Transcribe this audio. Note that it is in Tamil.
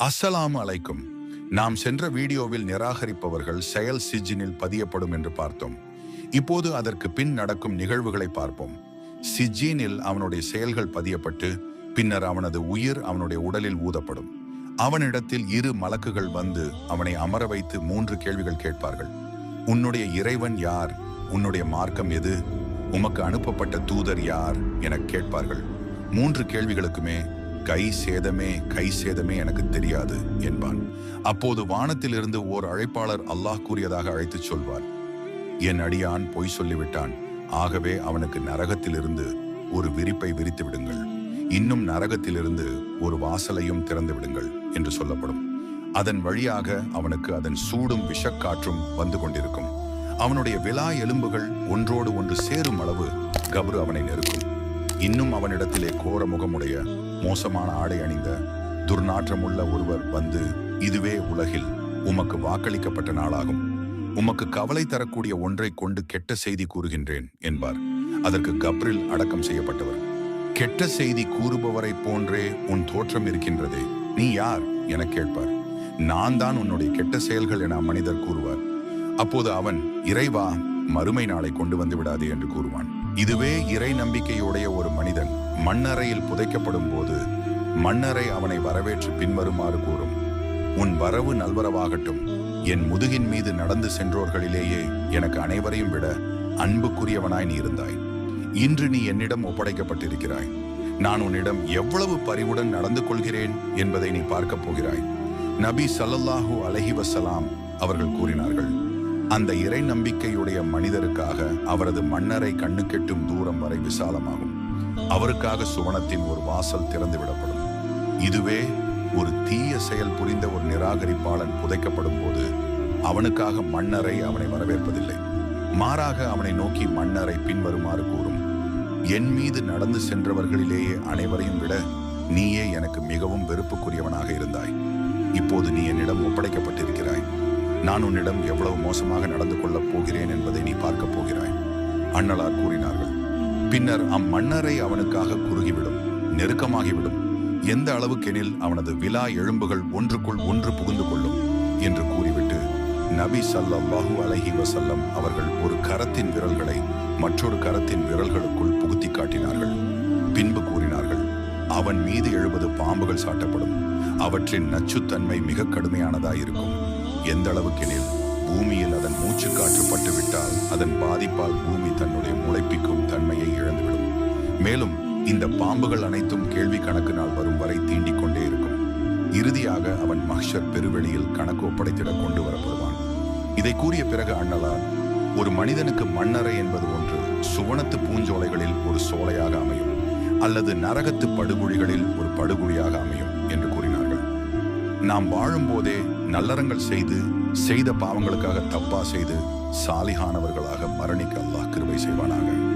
அஸ்ஸலாம் அலைக்கும். நாம் சென்ற வீடியோவில் நிராகரிப்பவர்கள் செயல் சிஜினில் பதியப்படும் என்று பார்த்தோம். இப்போது அதற்கு பின் நடக்கும் நிகழ்வுகளை பார்ப்போம். சிஜீனில் அவனுடைய செயல்கள் பதியப்பட்டு பின்னர் அவனது உயிர் அவனுடைய உடலில் ஊதப்படும். அவனிடத்தில் இரு மலக்குகள் வந்து அவனை அமர வைத்து மூன்று கேள்விகள் கேட்பார்கள். உன்னுடைய இறைவன் யார்? உன்னுடைய மார்க்கம் எது? உமக்கு அனுப்பப்பட்ட தூதர் யார்? என கேட்பார்கள். மூன்று கேள்விகளுக்குமே கை சேதமே கை சேதமே எனக்கு தெரியாது என்பான். அப்போது வானத்திலிருந்து ஓர் அழைப்பாளர் அல்லாஹ் கூறியதாக அழைத்துச் சொல்வார். என் அடியான் பொய் சொல்லிவிட்டான். ஆகவே அவனுக்கு நரகத்திலிருந்து ஒரு விரிப்பை விரித்து விடுங்கள். இன்னும் நரகத்திலிருந்து ஒரு வாசலையும் திறந்து விடுங்கள் என்று சொல்லப்படும். அதன் வழியாக அவனுக்கு அதன் சூடும் விஷக்காற்றும் வந்து கொண்டிருக்கும். அவனுடைய விலா எலும்புகள் ஒன்றோடு ஒன்று சேரும் அளவு கபரு அவனை நெருக்கும். இன்னும் அவனிடத்திலே கோர முகமுடைய மோசமான ஆடை அணிந்த துர்நாற்றமுள்ள ஒருவர் வந்து இதுவே உலகில் உமக்கு வாக்களிக்கப்பட்ட நாளாகும். உமக்கு கவலை தரக்கூடிய ஒன்றை கொண்டு கெட்ட செய்தி கூறுகின்றேன் என்பார். அதற்கு கப்ரில் அடக்கம் செய்யப்பட்டவர். கெட்ட செய்தி கூறுபவரை போன்றே உன் தோற்றம் இருக்கின்றதே நீ யார்? என கேட்பார். நான் தான் உன்னுடைய கெட்ட செயல்கள் என மனிதர் கூறுவார். அப்போது அவன் இறைவா மறுமை நாளை கொண்டு வந்து விடாதே என்று கூறுவான். இதுவே இறை நம்பிக்கையுடைய ஒரு மனிதன் மண்ணறையில் புதைக்கப்படும் போது மன்னரை அவனை வரவேற்று பின்வருமாறு கூறும். உன் வரவு நல்வரவாகட்டும். என் முதுகின் மீது நடந்து சென்றோர்களிலேயே எனக்கு அனைவரையும் விட அன்புக்குரியவனாய் நீ இருந்தாய். இன்று நீ என்னிடம் ஒப்படைக்கப்பட்டிருக்கிறாய். நான் உன்னிடம் எவ்வளவு பரிவுடன் நடந்து கொள்கிறேன் என்பதை நீ பார்க்கப் போகிறாய். நபி சல்லல்லாஹு அலஹி வசலாம் அவர்கள் கூறினார்கள் அந்த இறை நம்பிக்கையுடைய மனிதருக்காக அவரது மன்னரை கண்ணுக்கெட்டும் தூரம் வரை விசாலமாகும். அவருக்காக சுவனத்தின் ஒரு வாசல் திறந்து விடப்படும் இதுவே ஒரு தீய செயல் புரிந்த ஒரு நிராகரிப்பாளன் புதைக்கப்படும் போது அவனுக்காக மன்னரை அவனை வரவேற்பதில்லை. மாறாக அவனை நோக்கி மன்னரை பின்வருமாறு கூறும் என் மீது நடந்து சென்றவர்களிலேயே அனைவரையும் விட நீயே எனக்கு மிகவும் வெறுப்புக்குரியவனாக இருந்தாய். இப்போது நீ என்னிடம் ஒப்படைக்கப்பட்டிருக்கிறாய். நான் உன்னிடம் எவ்வளவு மோசமாக நடந்து கொள்ளப் போகிறேன் என்பதை நீ பார்க்கப் போகிறாய். அண்ணலார் கூறினார்கள் பின்னர் அம்மன்னரை அவனுக்காக குறுகிவிடும் நெருக்கமாகிவிடும். எந்த அளவுக்கெனில் அவனது விழா எலும்புகள் ஒன்றுக்குள் ஒன்று புகுந்து கொள்ளும் என்று கூறிவிட்டு நபி ஸல்லல்லாஹு அலஹி வசல்லம் அவர்கள் ஒரு கரத்தின் விரல்களை மற்றொரு கரத்தின் விரல்களுக்குள் புகுத்தி காட்டினார்கள். பின்பு கூறினார்கள் அவன் மீது எழுபது பாம்புகள் சாட்டப்படும். அவற்றின் நச்சுத்தன்மை மிக கடுமையானதாயிருக்கும். எந்த அளவுக்கெனில் பூமியில் அதன் மூச்சு காற்று பட்டுவிட்டால் அதன் பாதிப்பால் பூமி மேலும் இந்த பாம்புகள் அனைத்தும் கேள்வி கணக்கு நாள் வரும் வரை தீண்டிக் கொண்டே இருக்கும். இறுதியாக அவன் மஹ்ஷர் பெருவெளியில் கணக்கு ஒப்படைத்திட கொண்டு வரப்படுவான். இதை கூறிய பிறகு அண்ணலார் ஒரு மனிதனுக்கு மண்ணறை என்பது ஒன்று சுவனத்து பூஞ்சோலைகளில் ஒரு சோலையாக அமையும் அல்லது நரகத்து படுகுழிகளில் ஒரு படுகுழியாக அமையும் என்று கூறினார்கள். நாம் வாழும்போதே நல்லறங்கள் செய்து செய்த பாவங்களுக்காக தப்பா செய்து சாலிகானவர்களாக மரணிக்க அல்லாஹ் கிருபை செய்வானாக.